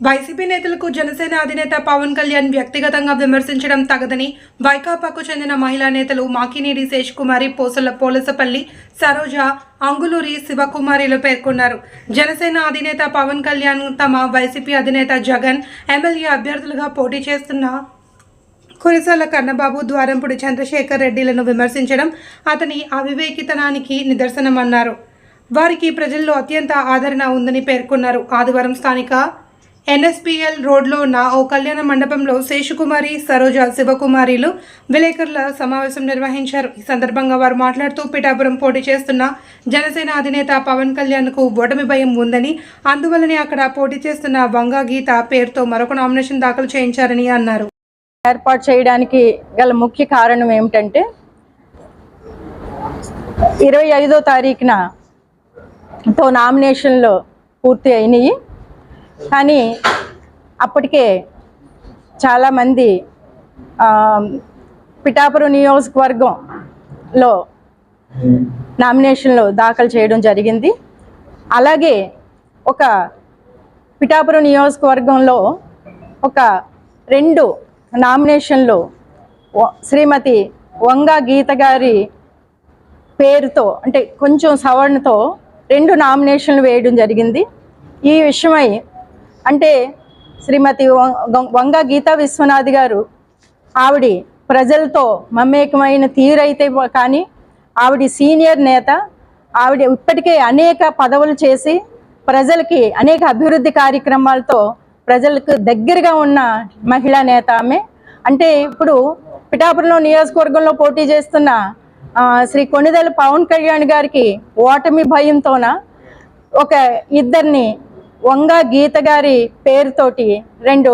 YCP నేతలకు జనసేన అధినేత పవన్ కళ్యాణ్ వ్యక్తిగతంగా విమర్శించడం తగదని వైకాపాకు చెందిన మహిళా నేతలు మాకినేడి శేష్ కుమారి పోసల పోలసపల్లి సరోజ అంగులూరి శివకుమారిలు పేర్కొన్నారు. జనసేన అధినేత పవన్ కళ్యాణ్ తమ వైసీపీ అధినేత జగన్ ఎమ్మెల్యే అభ్యర్థులుగా పోటీ చేస్తున్న కురిసాల కన్నబాబు ద్వారంపుడి చంద్రశేఖర్ రెడ్డిలను విమర్శించడం అతని అవివేకితనానికి నిదర్శనమన్నారు. వారికి ప్రజల్లో అత్యంత ఆదరణ ఉందని పేర్కొన్నారు. ఆదివారం స్థానిక ఎన్ఎస్పిఎల్ రోడ్లో ఉన్న ఓ కళ్యాణ మండపంలో శేషుకుమారి సరోజ శివకుమారిలు విలేకరుల సమావేశం నిర్వహించారు. ఈ సందర్భంగా వారు మాట్లాడుతూ పిఠాపురం పోటీ చేస్తున్న జనసేన అధినేత పవన్ కళ్యాణ్కు ఓటమి భయం ఉందని అందువలనే అక్కడ పోటీ చేస్తున్న వంగా గీత పేరుతో మరొక నామినేషన్ దాఖలు చేయించారని అన్నారు. ఏర్పాటు చేయడానికి గల ముఖ్య కారణం ఏమిటంటే ఇరవై ఐదో తారీఖున తో నామినేషన్లో పూర్తి అయినాయి. కానీ అప్పటికే చాలామంది పిఠాపురం నియోజకవర్గంలో నామినేషన్లు దాఖలు చేయడం జరిగింది. అలాగే ఒక పిఠాపురం నియోజకవర్గంలో ఒక రెండు నామినేషన్లు శ్రీమతి వంగ గీత గారి పేరుతో అంటే కొంచెం సవరణతో రెండు నామినేషన్లు వేయడం జరిగింది. ఈ విషయమై అంటే శ్రీమతి వంగ గీతా విశ్వనాథ్ గారు ఆవిడ ప్రజలతో మమేకమైన తీరైతే కానీ ఆవిడ సీనియర్ నేత ఆవిడ ఇప్పటికే అనేక పదవులు చేసి ప్రజలకి అనేక అభివృద్ధి కార్యక్రమాలతో ప్రజలకు దగ్గరగా ఉన్న మహిళా నేత ఆమె. అంటే ఇప్పుడు పిఠాపురంలో నియోజకవర్గంలో పోటీ చేస్తున్న శ్రీ కొణిదెల పవన్ కళ్యాణ్ గారికి ఓటమి భయంతోన ఒక ఇద్దరిని వంగ గీత గారి పేరుతోటి రెండు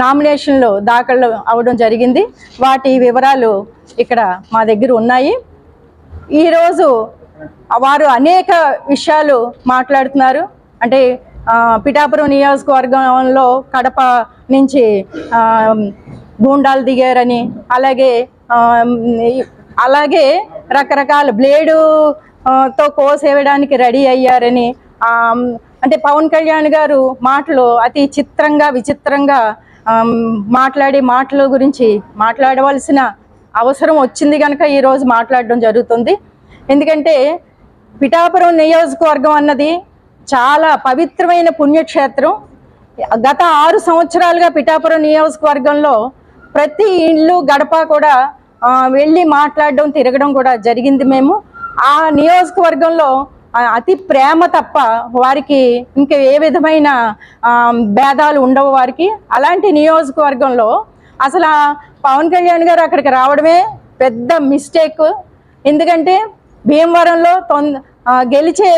నామినేషన్లు దాఖలు అవడం జరిగింది. వాటి వివరాలు ఇక్కడ మా దగ్గర ఉన్నాయి. ఈరోజు వారు అనేక విషయాలు మాట్లాడుతున్నారు. అంటే పిఠాపురం నియోజకవర్గంలో కడప నుంచి గూండాలు దిగారని అలాగే అలాగే రకరకాల బ్లేడు తో కోసేయడానికి రెడీ అయ్యారని అంటే పవన్ కళ్యాణ్ గారు మాటలు అతి చిత్రంగా విచిత్రంగా మాట్లాడే మాటల గురించి మాట్లాడవలసిన అవసరం వచ్చింది కనుక ఈరోజు మాట్లాడడం జరుగుతుంది. ఎందుకంటే పిఠాపురం నియోజకవర్గం అన్నది చాలా పవిత్రమైన పుణ్యక్షేత్రం. గత ఆరు సంవత్సరాలుగా పిఠాపురం నియోజకవర్గంలో ప్రతి ఇల్లు గడప కూడా వెళ్ళి మాట్లాడడం తిరగడం కూడా జరిగింది మేము. ఆ నియోజకవర్గంలో అతి ప్రేమ తప్ప వారికి ఇంకా ఏ విధమైన భేదాలు ఉండవు వారికి. అలాంటి నియోజకవర్గంలో అసలు పవన్ కళ్యాణ్ గారు అక్కడికి రావడమే పెద్ద మిస్టేక్. ఎందుకంటే భీమవరంలో తొంద గెలిచే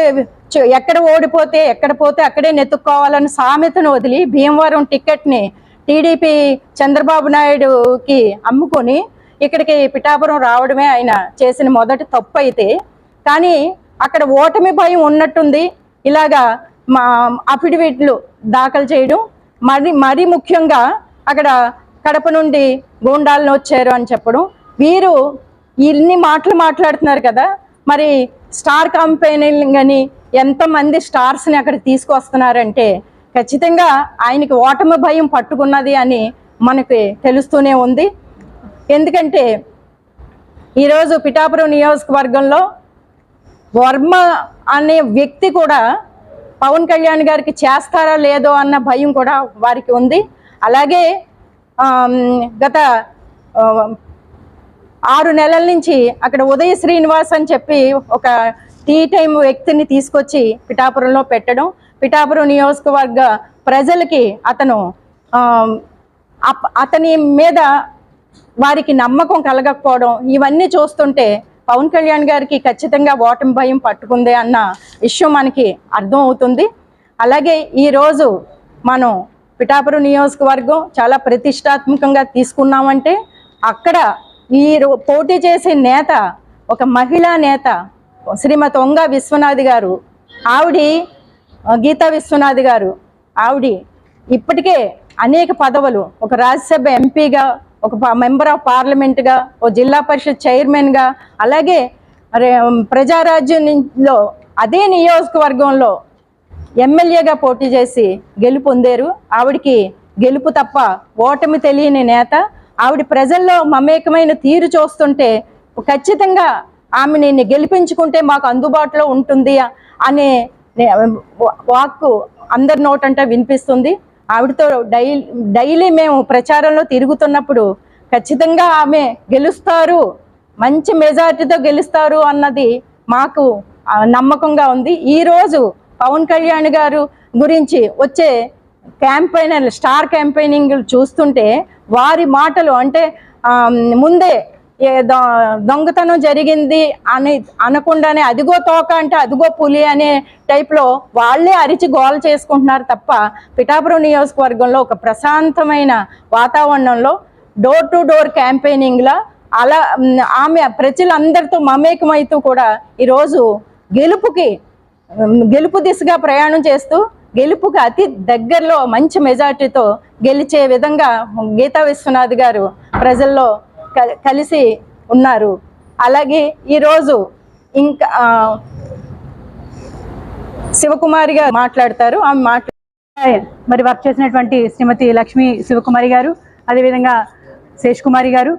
ఎక్కడ ఓడిపోతే ఎక్కడ పోతే అక్కడే నెత్తుక్కోవాలని సామెతను వదిలి భీమవరం టికెట్ని టీడీపీ చంద్రబాబు నాయుడుకి అమ్ముకొని ఇక్కడికి పిఠాపురం రావడమే ఆయన చేసిన మొదటి తప్పు అయితే కానీ అక్కడ ఓటమి భయం ఉన్నట్టుంది. ఇలాగా మా అఫిడవిట్లు దాఖలు చేయడం మరి మరీ ముఖ్యంగా అక్కడ కడప నుండి గూండాలను వచ్చారు అని చెప్పడం. వీరు ఇన్ని మాటలు మాట్లాడుతున్నారు కదా మరి స్టార్ కంపెనీలు అని ఎంతమంది స్టార్స్ని అక్కడ తీసుకొస్తున్నారంటే ఖచ్చితంగా ఆయనకి ఓటమి భయం పట్టుకున్నది అని మనకి తెలుస్తూనే ఉంది. ఎందుకంటే ఈరోజు పిఠాపురం నియోజకవర్గంలో వర్మ అనే వ్యక్తి కూడా పవన్ కళ్యాణ్ గారికి చేస్తారా లేదో అన్న భయం కూడా వారికి ఉంది. అలాగే గత ఆరు నెలల నుంచి అక్కడ ఉదయ శ్రీనివాస్ అని చెప్పి ఒక టీ టైం వ్యక్తిని తీసుకొచ్చి పిఠాపురంలో పెట్టడం. పిఠాపురం నియోజకవర్గ ప్రజలకి అతను అప్- అతని మీద వారికి నమ్మకం కలగకపోవడం ఇవన్నీ చూస్తుంటే పవన్ కళ్యాణ్ గారికి ఖచ్చితంగా ఓటమి భయం పట్టుకుంది అన్న విషయం మనకి అర్థం అవుతుంది అలాగే ఈరోజు మనం పిఠాపురం నియోజకవర్గం చాలా ప్రతిష్టాత్మకంగా తీసుకున్నామంటే అక్కడ ఈ పోటీ చేసే నేత ఒక మహిళా నేత శ్రీమతి ఒంగ విశ్వనాథ్ గారు ఆవిడ గీతా విశ్వనాథ్ గారు ఆవిడ ఇప్పటికే అనేక పదవులు ఒక రాజ్యసభ ఎంపీగా ఒక మెంబర్ ఆఫ్ పార్లమెంట్గా ఓ జిల్లా పరిషత్ చైర్మన్గా అలాగే ప్రజారాజ్యంలో అదే నియోజకవర్గంలో ఎమ్మెల్యేగా పోటీ చేసి గెలుపొందారు ఆవిడికి గెలుపు తప్ప ఓటమి తెలియని నేత. ఆవిడ ప్రజల్లో మమేకమైన తీరు చూస్తుంటే ఖచ్చితంగా ఆమె నిన్ను గెలిపించుకుంటే మాకు అందుబాటులో ఉంటుంది అనే వాక్కు అందరి నోటంట వినిపిస్తుంది. ఆవిడతో డైలీ డైలీ మేము ప్రచారంలో తిరుగుతున్నప్పుడు ఖచ్చితంగా ఆమె గెలుస్తారు మంచి మెజారిటీతో గెలుస్తారు అన్నది మాకు నమ్మకంగా ఉంది. ఈరోజు పవన్ కళ్యాణ్ గారు గురించి వచ్చే క్యాంపెయినర్లు స్టార్ క్యాంపెయినింగ్ చూస్తుంటే వారి మాటలు అంటే ముందే దొంగతనం జరిగింది అని అనకుండానే అదిగో తోక అంటే అదిగో పులి అనే టైప్లో వాళ్ళే అరిచి గోల చేసుకుంటున్నారు తప్ప పిఠాపురం నియోజకవర్గంలో ఒక ప్రశాంతమైన వాతావరణంలో డోర్ టు డోర్ క్యాంపెయినింగ్లా అలా ఆమె ప్రజలందరితో మమేకమైతూ కూడా ఈరోజు గెలుపుకి గెలుపు దిశగా ప్రయాణం చేస్తూ గెలుపుకి అతి దగ్గరలో మంచి మెజార్టీతో గెలిచే విధంగా గీతా విశ్వనాథ్ గారు ప్రజల్లో కలిసి ఉన్నారు. అలాగే ఈరోజు ఇంకా శివకుమారి గారు మాట్లాడతారు. ఆమె మాట్లా మరి వర్క్ చేసినటువంటి శ్రీమతి లక్ష్మీ శివకుమారి గారు అదేవిధంగా శేష్ కుమారి గారు.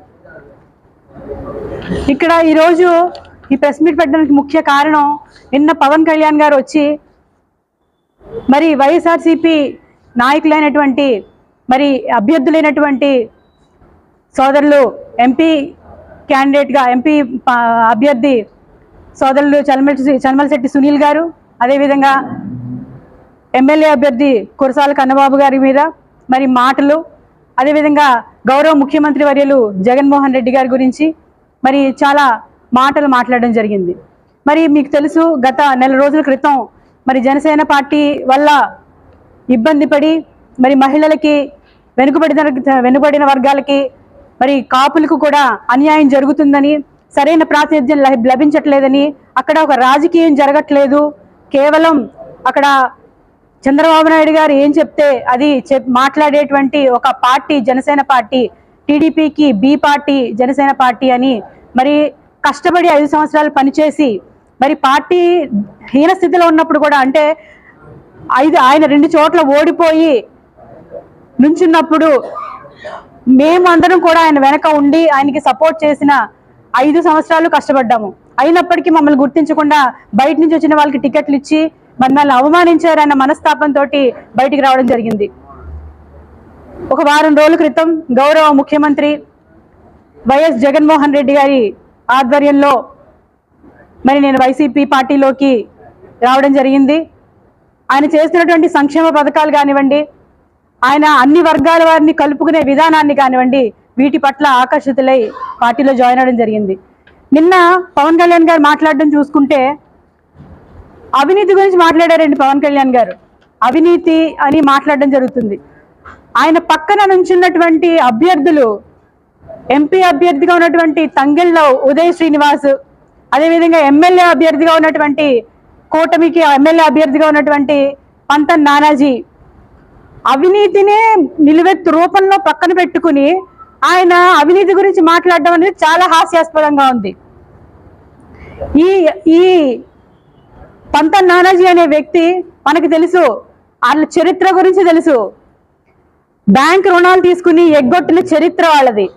ఇక్కడ ఈరోజు ఈ ప్రెస్ మీట్ పెట్టడానికి ముఖ్య కారణం నిన్న పవన్ కళ్యాణ్ గారు వచ్చి మరి వైఎస్ఆర్సిపి నాయకులైనటువంటి మరి అభ్యర్థులైనటువంటి సోదరులు ఎంపీ క్యాండిడేట్గా ఎంపీ అభ్యర్థి సోదరులు చల్మల్ చల్మలశెట్టి సునీల్ గారు అదేవిధంగా ఎమ్మెల్యే అభ్యర్థి కురసాల కన్నబాబు గారి మీద మరి మాటలు అదేవిధంగా గౌరవ ముఖ్యమంత్రి వర్యులు జగన్మోహన్ రెడ్డి గారి గురించి మరి చాలా మాటలు మాట్లాడడం జరిగింది. మరి మీకు తెలుసు గత నెల రోజుల క్రితం మరి జనసేన పార్టీ వల్ల ఇబ్బంది పడి మరి మహిళలకి వెనుకబడిన వెనుకబడిన వర్గాలకి మరి కాపులకు కూడా అన్యాయం జరుగుతుందని సరైన ప్రాతినిధ్యం లభి- లభించట్లేదని అక్కడ ఒక రాజకీయం జరగట్లేదు. కేవలం అక్కడ చంద్రబాబు నాయుడు గారు ఏం చెప్తే అది చెప్ మాట్లాడేటువంటి ఒక పార్టీ జనసేన పార్టీ టీడీపీకి బి పార్టీ జనసేన పార్టీ అని మరి కష్టపడి ఐదు సంవత్సరాలు పనిచేసి మరి పార్టీ హీన స్థితిలో ఉన్నప్పుడు కూడా అంటే ఐదు ఆయన రెండు చోట్ల ఓడిపోయి నుంచున్నప్పుడు మేము అందరం కూడా ఆయన వెనక ఉండి ఆయనకి సపోర్ట్ చేసిన ఐదు సంవత్సరాలు కష్టపడ్డాము. అయినప్పటికీ మమ్మల్ని గుర్తించకుండా బయట నుంచి వచ్చిన వాళ్ళకి టికెట్లు ఇచ్చి మమ్మల్ని అవమానించారన్న మనస్తాపంతో బయటికి రావడం జరిగింది. ఒక వారం రోజుల క్రితం గౌరవ ముఖ్యమంత్రి వైఎస్ జగన్మోహన్ రెడ్డి గారి ఆధ్వర్యంలో మరి నేను వైసీపీ పార్టీలోకి రావడం జరిగింది. ఆయన చేస్తున్నటువంటి సంక్షేమ పథకాలు కానివ్వండి ఆయన అన్ని వర్గాల వారిని కలుపుకునే విధానాన్ని కానివ్వండి వీటి పట్ల ఆకర్షితులై పార్టీలో జాయిన్ అవ్వడం జరిగింది. నిన్న పవన్ కళ్యాణ్ గారు మాట్లాడడం చూసుకుంటే అవినీతి గురించి మాట్లాడారండి పవన్ కళ్యాణ్ గారు. అవినీతి అని మాట్లాడడం జరుగుతుంది. ఆయన పక్కన నుంచున్నటువంటి అభ్యర్థులు ఎంపీ అభ్యర్థిగా ఉన్నటువంటి తంగెళ్ళలో ఉదయ్ శ్రీనివాస్ అదేవిధంగా ఎమ్మెల్యే అభ్యర్థిగా ఉన్నటువంటి కూటమికి ఎమ్మెల్యే అభ్యర్థిగా ఉన్నటువంటి పంతన్ నానాజీ అవినీతినే నిలువెత్తు రూపంలో పక్కన పెట్టుకుని ఆయన అవినీతి గురించి మాట్లాడడం అనేది చాలా హాస్యాస్పదంగా ఉంది. ఈ ఈ పంత నానాజీ అనే వ్యక్తి మనకు తెలుసు వాళ్ళ చరిత్ర గురించి తెలుసు. బ్యాంక్ రుణాలు తీసుకుని ఎగ్గొట్టిన చరిత్ర వాళ్ళది.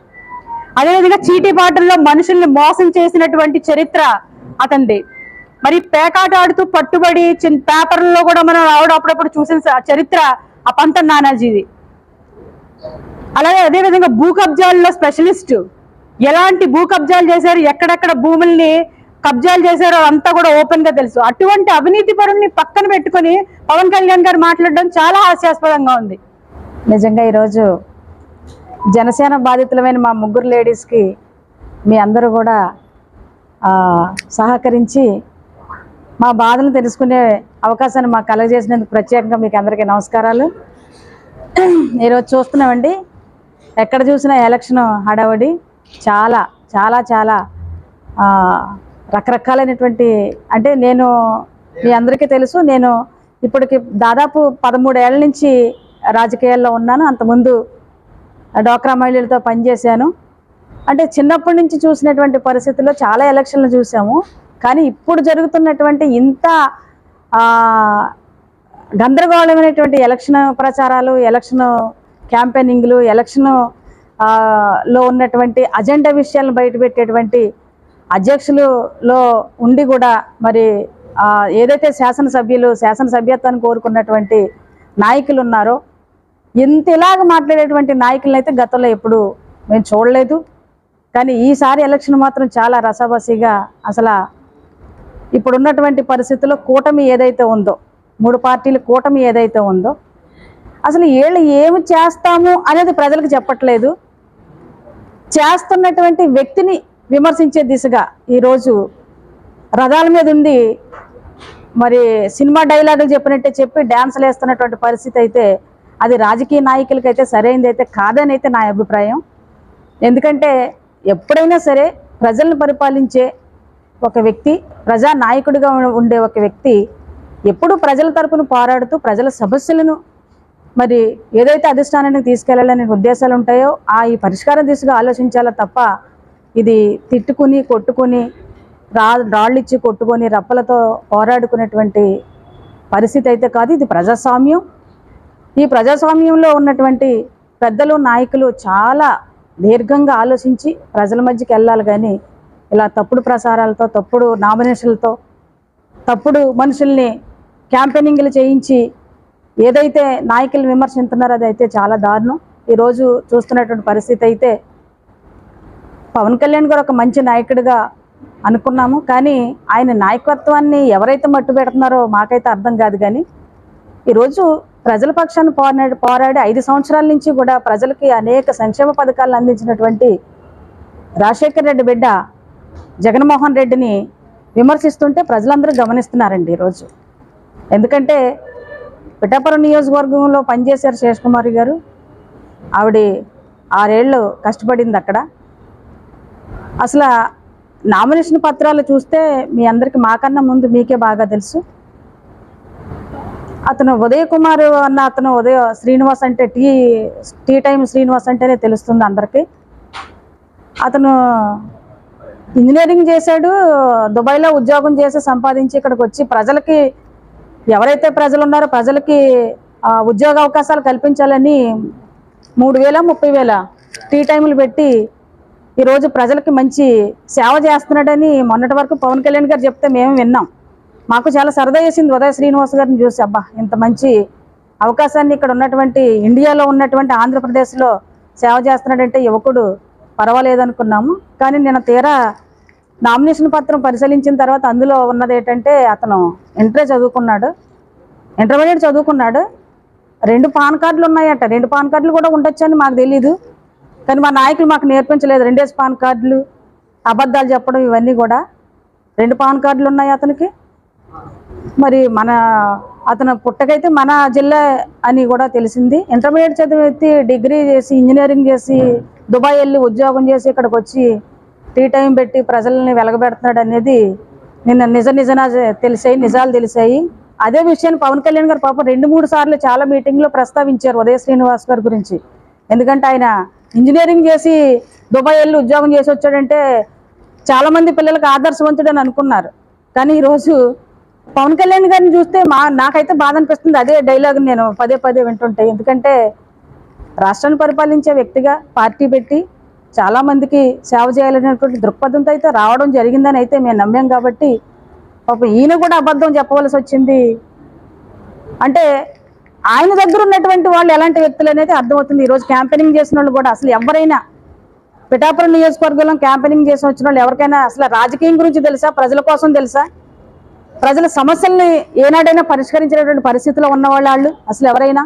అదేవిధంగా చీటీ పాటల్లో మనుషుల్ని మోసం చేసినటువంటి చరిత్ర అతనిది మరి పేకాట ఆడుతూ పట్టుబడి చిన్న పేపర్లో కూడా మనం రావడం అప్పుడప్పుడు చూసిన చరిత్ర ఆ పంత నానాజీది. అలాగే అదేవిధంగా భూ కబ్జాల్లో స్పెషలిస్ట్. ఎలాంటి భూ కబ్జాలు చేశారు ఎక్కడెక్కడ భూముల్ని కబ్జాలు చేశారో అంతా కూడా ఓపెన్గా తెలుసు. అటువంటి అవినీతి పరుల్ని పక్కన పెట్టుకొని పవన్ కళ్యాణ్ గారు మాట్లాడడం చాలా హాస్యాస్పదంగా ఉంది. నిజంగా ఈరోజు జనసేన బాధితులమైన మా ముగ్గురు లేడీస్కి మీ అందరూ కూడా సహకరించి మా బాధను తెలుసుకునే అవకాశాన్ని మాకు కలగజేసినందుకు ప్రత్యేకంగా మీకు అందరికీ నమస్కారాలు. ఈరోజు చూస్తున్నామండి ఎక్కడ చూసినా ఎలక్షన్ హడావడి చాలా చాలా చాలా రకరకాలైనటువంటి అంటే నేను మీ అందరికీ తెలుసు నేను ఇప్పటికి దాదాపు పదమూడేళ్ళ నుంచి రాజకీయాల్లో ఉన్నాను. అంతకుముందు డోక్రా మహిళలతో పనిచేశాను. అంటే చిన్నప్పటి నుంచి చూసినటువంటి పరిస్థితుల్లో చాలా ఎలక్షన్లు చూసాము. కానీ ఇప్పుడు జరుగుతున్నటువంటి ఇంత గందరగోళమైనటువంటి ఎలక్షన్ ప్రచారాలు ఎలక్షన్ క్యాంపెయినింగ్లు ఎలక్షన్లో ఉన్నటువంటి అజెండా విషయాలను బయటపెట్టేటువంటి అధ్యక్షులలో ఉండి కూడా మరి ఏదైతే శాసనసభ్యులు శాసనసభ్యత్వాన్ని కోరుకున్నటువంటి నాయకులు ఉన్నారో ఇంత ఇలాగ మాట్లాడేటువంటి నాయకులను అయితే గతంలో ఎప్పుడు మేము చూడలేదు. కానీ ఈసారి ఎలక్షన్ మాత్రం చాలా రసాబసిగా అసలు ఇప్పుడున్నటువంటి పరిస్థితుల్లో కూటమి ఏదైతే ఉందో మూడు పార్టీల కూటమి ఏదైతే ఉందో అసలు వీళ్ళు ఏమి చేస్తాము అనేది ప్రజలకు చెప్పట్లేదు. చేస్తున్నటువంటి వ్యక్తిని విమర్శించే దిశగా ఈరోజు రథాల మీద ఉండి మరి సినిమా డైలాగులు చెప్పినట్టే చెప్పి డ్యాన్సులు వేస్తున్నటువంటి పరిస్థితి అయితే అది రాజకీయ నాయకులకైతే సరైనది అయితే కాదని అయితే నా అభిప్రాయం. ఎందుకంటే ఎప్పుడైనా సరే ప్రజలను పరిపాలించే ఒక వ్యక్తి ప్రజా నాయకుడిగా ఉండే ఒక వ్యక్తి ఎప్పుడు ప్రజల తరపున పోరాడుతూ ప్రజల సమస్యలను మరి ఏదైతే అధిష్టానానికి తీసుకెళ్ళాలనే ఉద్దేశాలు ఉంటాయో ఆ ఈ పరిష్కారం దిశగా ఆలోచించాలా తప్ప ఇది తిట్టుకుని కొట్టుకుని రా రాళ్ళు ఇచ్చి కొట్టుకొని రప్పలతో పోరాడుకునేటువంటి పరిస్థితి అయితే కాదు. ఇది ప్రజాస్వామ్యం. ఈ ప్రజాస్వామ్యంలో ఉన్నటువంటి పెద్దలు నాయకులు చాలా దీర్ఘంగా ఆలోచించి ప్రజల మధ్యకి వెళ్ళాలి కానీ ఇలా తప్పుడు ప్రసారాలతో తప్పుడు నామినేషన్లతో తప్పుడు మనుషుల్ని క్యాంపెయినింగ్లు చేయించి ఏదైతే నాయకులు విమర్శిస్తున్నారో అది అయితే చాలా దారుణం. ఈరోజు చూస్తున్నటువంటి పరిస్థితి అయితే పవన్ కళ్యాణ్ గారు ఒక మంచి నాయకుడిగా అనుకున్నాము. కానీ ఆయన నాయకత్వాన్ని ఎవరైతే మట్టు పెడుతున్నారో మాకైతే అర్థం కాదు కానీ ఈరోజు ప్రజల పక్షాన్ని పోరాడి పోరాడి ఐదు సంవత్సరాల నుంచి కూడా ప్రజలకి అనేక సంక్షేమ పథకాలను అందించినటువంటి రాజశేఖర్ రెడ్డి బిడ్డ జగన్మోహన్ రెడ్డిని విమర్శిస్తుంటే ప్రజలందరూ గమనిస్తున్నారండి ఈరోజు. ఎందుకంటే పిఠాపురం నియోజకవర్గంలో పనిచేశారు శేషకుమారి గారు. ఆవిడ ఆరేళ్ళు కష్టపడింది అక్కడ. అసలు నామినేషన్ పత్రాలు చూస్తే మీ అందరికి మాకన్నా ముందు మీకే బాగా తెలుసు. అతను ఉదయ కుమార్ అన్న అతను ఉదయ శ్రీనివాస్ అంటే టీ టీ టైం శ్రీనివాస్ అంటేనే తెలుస్తుంది అందరికీ. అతను ఇంజనీరింగ్ చేశాడు దుబాయ్లో ఉద్యోగం చేసి సంపాదించి ఇక్కడికి వచ్చి ప్రజలకి ఎవరైతే ప్రజలు ఉన్నారో ప్రజలకి ఉద్యోగ అవకాశాలు కల్పించాలని మూడు వేల ముప్పై వేల టీ టైములు పెట్టి ఈరోజు ప్రజలకి మంచి సేవ చేస్తున్నాడని మొన్నటి వరకు పవన్ కళ్యాణ్ గారు చెప్తే మేము విన్నాం. మాకు చాలా సరదా వేసింది ఉదయ శ్రీనివాస్ గారిని చూసి అబ్బా ఇంత మంచి అవకాశాన్ని ఇక్కడ ఉన్నటువంటి ఇండియాలో ఉన్నటువంటి ఆంధ్రప్రదేశ్లో సేవ చేస్తున్నాడంటే యువకుడు పర్వాలేదనుకున్నాము. కానీ నేను తీరా నామినేషన్ పత్రం పరిశీలించిన తర్వాత అందులో ఉన్నది ఏంటంటే అతను ఇంటరే చదువుకున్నాడు. ఇంటర్మీడియట్ చదువుకున్నాడు. రెండు పాన్ కార్డులు ఉన్నాయట. రెండు పాన్ కార్డులు కూడా ఉండొచ్చని మాకు తెలీదు. కానీ మా నాయకులు మాకు నేర్పించలేదు. రెండేసి పాన్ కార్డులు అబద్ధాలు చెప్పడం ఇవన్నీ కూడా. రెండు పాన్ కార్డులు ఉన్నాయి అతనికి. మరి మన అతను పుట్టకైతే మన జిల్లా అని కూడా తెలిసింది. ఇంటర్మీడియట్ చదివి డిగ్రీ చేసి ఇంజనీరింగ్ చేసి దుబాయ్ వెళ్ళి ఉద్యోగం చేసి ఇక్కడికి వచ్చి టీ టైం పెట్టి ప్రజల్ని వెలగబెడుతున్నాడు అనేది నిన్న నిజ నిజనా తెలిసాయి నిజాలు తెలిసాయి. అదే విషయాన్ని పవన్ కళ్యాణ్ గారు పాపం రెండు మూడు సార్లు చాలా మీటింగ్లో ప్రస్తావించారు ఉదయ శ్రీనివాస్ గారి గురించి. ఎందుకంటే ఆయన ఇంజనీరింగ్ చేసి దుబాయ్ వెళ్ళి ఉద్యోగం చేసి వచ్చాడంటే చాలామంది పిల్లలకు ఆదర్శవంతుడని అనుకున్నారు. కానీ ఈరోజు పవన్ కళ్యాణ్ గారిని చూస్తే మా నాకైతే బాధ అనిపిస్తుంది. అదే డైలాగ్ నేను పదే పదే వింటుంటే. ఎందుకంటే రాష్ట్రాన్ని పరిపాలించే వ్యక్తిగా పార్టీ పెట్టి చాలామందికి సేవ చేయాలనేటువంటి దృక్పథంతో అయితే రావడం జరిగిందని అయితే మేము నమ్మాం కాబట్టి పాపం ఈయన కూడా అబద్ధం చెప్పవలసి వచ్చింది. అంటే ఆయన దగ్గర ఉన్నటువంటి వాళ్ళు ఎలాంటి వ్యక్తులు అనేది అర్థమవుతుంది. ఈరోజు క్యాంపెయినింగ్ చేసిన వాళ్ళు కూడా అసలు ఎవరైనా పిఠాపురం నియోజకవర్గంలో క్యాంపెయినింగ్ చేసి వచ్చిన వాళ్ళు ఎవరికైనా అసలు రాజకీయం గురించి తెలుసా? ప్రజల కోసం తెలుసా? ప్రజల సమస్యల్ని ఏనాడైనా పరిష్కరించేటువంటి పరిస్థితిలో ఉన్న వాళ్ళు అసలు ఎవరైనా?